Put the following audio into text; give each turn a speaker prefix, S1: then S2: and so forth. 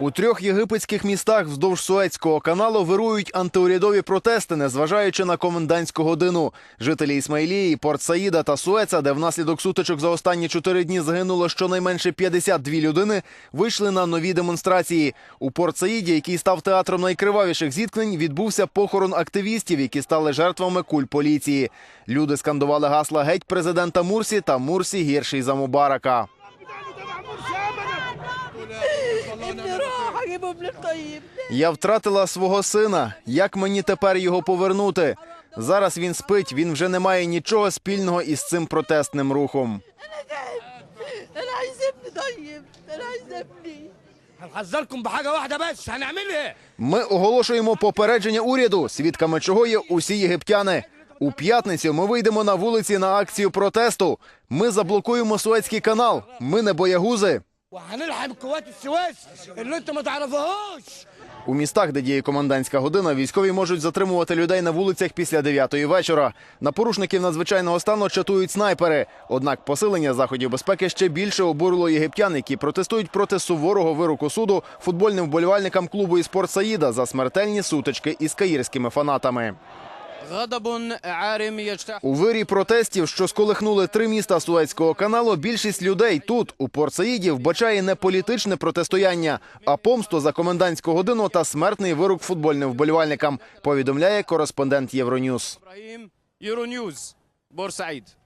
S1: У трьох єгипетських містах вздовж Суецького каналу вирують антиурядові протести, незважаючи на комендантську годину. Жителі Ісмаїлії, Порт Саїда та Суеца, де внаслідок сутичок за останні чотири дні загинуло щонайменше 52 людини, вийшли на нові демонстрації. У Порт Саїді, який став театром найкривавіших зіткнень, відбувся похорон активістів, які стали жертвами куль поліції. Люди скандували гасла геть президента Мурсі та Мурсі гірший за Мубарака. Я втратила свого сина. Як мені тепер його повернути? Зараз він спить, він вже не має нічого спільного із цим протестним рухом. Ми оголошуємо попередження уряду, свідками чого є усі єгиптяни. У п'ятницю ми вийдемо на вулиці на акцію протесту. Ми заблокуємо Суецький канал. Ми не боягузи.
S2: وهنلحم قوات السويس اللي انت ما تعرفهاش
S1: У містах, де діє комендантська година, військові можуть затримувати людей на вулицях після 9 вечора. На порушників надзвичайного стану чатують снайпери. Однак посилення заходів безпеки ще більше обурило єгиптян, які протестують проти суворого вироку суду футбольним вболівальникам клубу і спорт Саїда за смертельні сутички із каїрськими фанатами. У вирі протестів, що сколихнули три міста Суецького каналу. Більшість людей тут у Портсаїді вбачає не політичне протистояння, а помсту за комендантську годину та смертний вирок футбольним вболівальникам. Повідомляє кореспондент Євроньюз.
S3: Євроньюз Борсаїд.